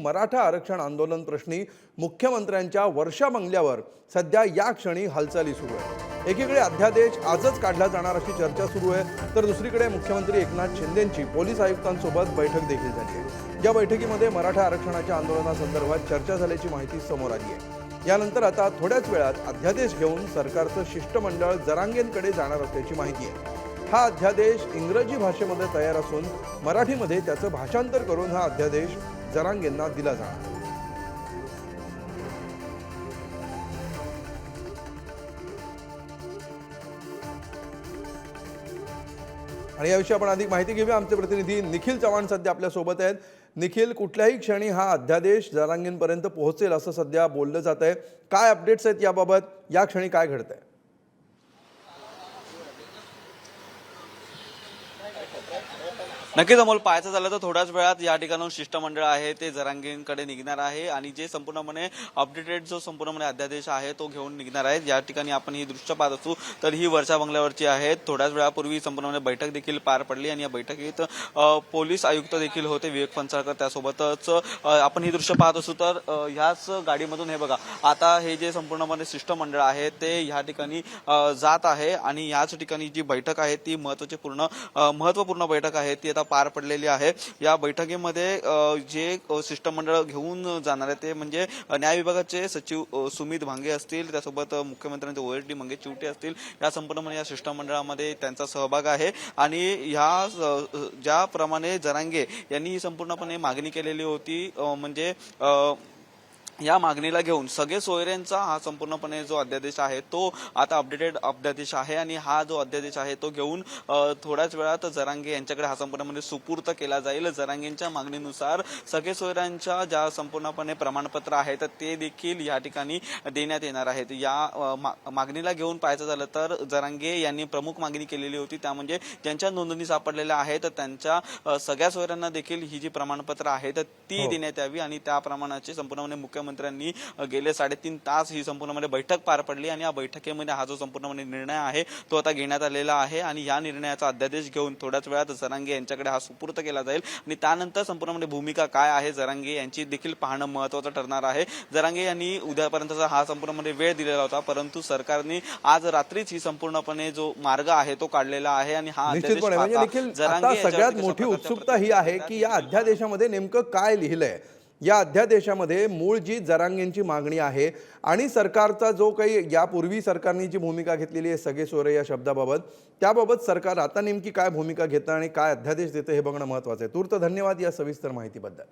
मराठा आरक्षण आंदोलन प्रश्नी मुख्यमंत्र्यांच्या वर्षा बंगल्यावर सध्या या क्षणी हालचाली सुरू आहे एकीकडे अध्यादेश आजच काढला जाणार अशी चर्चा सुरू आहे तर दुसरीकडे मुख्यमंत्री एकनाथ शिंदेंची पोलीस आयुक्तांसोबत बैठक देखील झाली या बैठकीमध्ये मराठा आरक्षणाच्या आंदोलनासंदर्भात चर्चा झाल्याची माहिती समोर आली आहे. यानंतर आता थोड्याच वेळात अध्यादेश घेऊन सरकारचं शिष्टमंडळ जरांगेंकडे जाणार असल्याची माहिती आहे. हा अध्यादेश इंग्रजी भाषेमध्ये तयार असून मराठीमध्ये त्याचं भाषांतर करून हा अध्यादेश जरांगेंना दिला जाणार. आणि याविषयी आपण अधिक माहिती घेऊया. आमचे प्रतिनिधी निखिल चव्हाण सध्या आपल्यासोबत आहेत. निखिल कुठल्याही क्षणी हा अध्यादेश जरांगींपर्यंत पोहोचेल असं सध्या बोललं जात आहे काय अपडेट्स आहेत याबाबत? या क्षणी काय घडतंय? नक्कीच अमोल पाहायचं झालं तर थोड्याच वेळात या ठिकाणून शिष्टमंडळ आहे ते जरांगींकडे निघणार आहे आणि जे संपूर्णपणे अपडेटेड जो संपूर्णपणे अध्यादेश आहे तो घेऊन निघणार आहे या ठिकाणी आपण ही दृश्य पाहत असू तर ही वर्षा बंगल्यावरची आहे. थोड्याच वेळापूर्वी संपूर्णपणे बैठक देखील पार पडली आणि या बैठकीत पोलीस आयुक्त देखील होते विवेक फणसाळकर त्यासोबतच. आपण ही दृश्य पाहत असू तर ह्याच गाडीमधून हे बघा आता हे जे संपूर्णपणे शिष्टमंडळ आहे ते ह्या ठिकाणी जात आहे आणि याच ठिकाणी जी बैठक आहे ती महत्वाची पूर्ण महत्त्वपूर्ण बैठक आहे ती आता पार पडलेली आहे. या बैठकीमध्ये जे शिष्टमंडळ घेऊन जाणार आहे ते म्हणजे न्याय विभागाचे सचिव सुमित भांगे असतील. त्यासोबत मुख्यमंत्र्यांचे O S D Mangesh Chivate असतील. या संपूर्णपणे या शिष्टमंडळामध्ये त्यांचा सहभाग आहे. आणि ह्या ज्याप्रमाणे जरांगे यांनी ही संपूर्णपणे मागणी केलेली होती म्हणजे या मागणीला घेऊन सगळे सोयऱ्यांचा हा संपूर्णपणे जो अध्यादेश आहे तो आता अपडेटेड अध्यादेश आहे आणि हा जो अध्यादेश आहे तो घेऊन थोड्याच वेळात जरांगे यांच्याकडे हा संपूर्णपणे सुपूर्त केला जाईल जरांगेंच्या मागणीनुसार सगळे सोयऱ्यांच्या ज्या संपूर्णपणे प्रमाणपत्र आहेत ते देखील या ठिकाणी देण्यात येणार आहेत या मागणीला घेऊन पाहायचं झालं तर जरांगे यांनी प्रमुख मागणी केलेली होती त्या म्हणजे ज्यांच्या नोंदणी सापडलेल्या आहेत त्यांच्या सगळ्या सोयऱ्यांना देखील ही जी प्रमाणपत्र आहेत ती हो. देण्यात यावी आणि त्या प्रमाणाची संपूर्णपणे मुख्यमंत्र्यांनी गेले साडेतीन तास ही संपूर्णपणे बैठक पार पडली आणि या बैठकीमध्ये हा जो संपूर्णपणे निर्णय आहे तो आता घेण्यात आलेला आहे आणि या निर्णयाचा अध्यादेश घेऊन थोड्याच वेळात जरांगे यांच्याकडे हा सुपूर्त केला जाईल आणि त्यानंतर संपूर्णपणे भूमिका काय आहे जरांगे यांची देखील पाहणं महत्वाचं ठरणार आहे. जरांगे यांनी उद्यापर्यंतचा हा संपूर्णपणे वेळ दिलेला होता परंतु सरकारने आज रात्रीच ही संपूर्णपणे जो मार्ग आहे तो काढलेला आहे आणि हा अध्यादेश म्हणजे सगळ्यात मोठी उत्सुकता ही आहे की या अध्यादेशामध्ये नेमकं काय लिहिलंय? या अध्यादेशामध्ये मूळ जी जरांगेंची मागणी आहे आणि सरकारचा जो काही यापूर्वी सरकारने जी भूमिका घेतलेली आहे सगळे सोरे या शब्दाबाबत त्याबाबत सरकार आता नेमकी काय भूमिका घेतं आणि काय अध्यादेश देतं हे बघणं महत्वाचं आहे. तूर्त धन्यवाद या सविस्तर माहितीबद्दल.